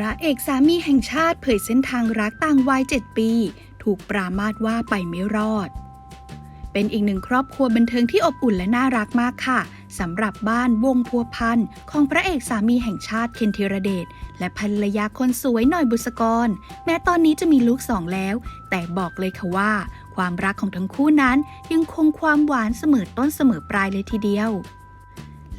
ระเอกสามีแห่งชาติเผยเส้นทางรักต่างวัย 7 ปี ถูกปรามาสว่าไปไม่รอด เป็นอีกหนึ่งครอบครัวบันเทิงที่อบอุ่นและน่ารักมากค่ะสำหรับบ้านวงพัวพันของพระเอกสามีแห่งชาติเคนธีรเดชและภรรยาคนสวยหน่อยบุษกร แม้ตอนนี้จะมีลูกสองแล้ว แต่บอกเลยค่ะว่า ความรักของทั้งคู่นั้นยังคงความหวานเสมอต้นเสมอปลายเลยทีเดียว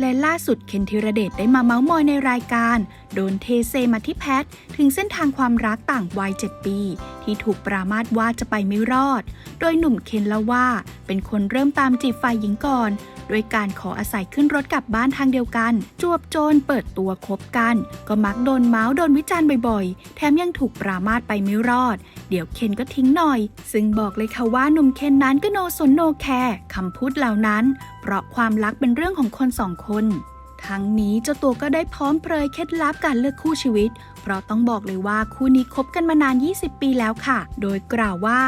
และล่าสุดเคนธีรเดชได้มาเมาส์มอยในรายการ โดนเทเซมาที่แพท ถึงเส้นทางความรักต่างวัย 7 ปีที่ถูกปรามาสว่าจะไปไม่รอด โดยหนุ่มเคนเล่าว่า เป็นคนเริ่มตามจีบฝ่ายหญิงก่อน โดยการขออาศัยขึ้นรถกลับบ้านทางเดียวกัน จวบโจรเปิดตัวคบกัน ก็มักโดนเมาส์โดนวิจารณ์บ่อยๆ แถมยังถูกปรามาสไปไม่รอด เดี๋ยวเคนก็ทิ้งหน่อย ซึ่งบอกเลยค่ะว่าหนุ่มเคนนั้นก็โนสนโนแคร์คำพูดเหล่านั้น เพราะความรักเป็นเรื่องของคนสองคน ทั้งนี้เจ้าตัวก็ได้พร้อมเผยเคล็ดลับการเลือกคู่ชีวิต เพราะต้องบอกเลยว่าคู่นี้คบกันมานาน 20 ปีแล้วค่ะ โดยกล่าวว่า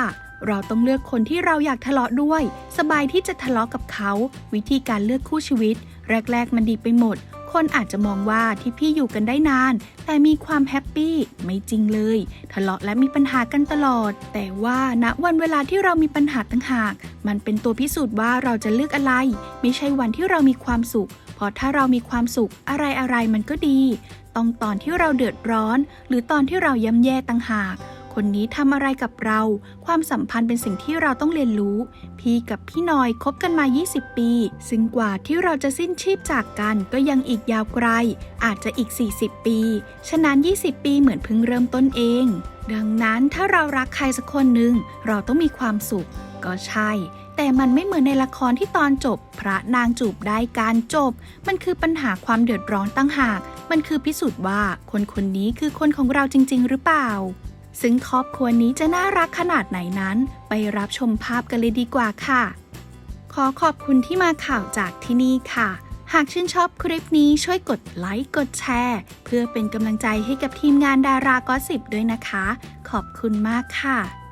เราต้องเลือกคนที่เราอยากทะเลาะด้วย สบายที่จะทะเลาะกับเขา วิธีการเลือกคู่ชีวิต แรก ๆ มันดีไปหมด คนอาจจะมองว่าที่พี่อยู่กันได้นาน แต่มีความแฮปปี้ไม่จริงเลย ทะเลาะและมีปัญหากันตลอด แต่ว่าณวันเวลาที่เรามีปัญหาต่างหาก มันเป็นตัวพิสูจน์ว่าเราจะเลือกอะไร ไม่ใช่วันที่เรามีความสุข ราะถ้าเรามีความสุขอะไรอะไรๆมันก็ดี ต้องตอนที่เราเดือดร้อน หรือตอนที่เราย่ำแย่ต่างหาก คนนี้ทำอะไรกับเรา ความสัมพันธ์เป็นสิ่งที่เราต้องเรียนรู้ พี่กับพี่นอยคบกันมา 20 ปี ซึ่งกว่าที่เราจะสิ้นชีพจากกันก็ยังอีกยาวไกล อาจจะอีก 40 ปี ฉะนั้น 20 ปีเหมือนเพิ่งเริ่มต้นเอง ดังนั้นถ้าเรารักใครสักคนหนึ่งเราต้องมีความสุข ก็ใช่ แต่มันไม่เหมือนในละครที่ตอนจบ พระนางจูบได้การจบ มันคือปัญหาความเดือดร้อนตั้งหาก มันคือพิสูจน์ว่าคนคนนี้คือคนของเราจริง ๆ หรือเปล่า ซึ่งครอบครัวนี้จะน่ารักขนาดไหนนั้น ไปรับชมภาพกันเลยดีกว่าค่ะ ขอขอบคุณที่มาข่าวจากที่นี่ค่ะหากชื่นชอบคลิปนี้ช่วยกดไลค์กดแชร์ เพื่อเป็นกำลังใจให้กับทีมงานดารากอสิบด้วยนะคะ ขอบคุณมากค่ะ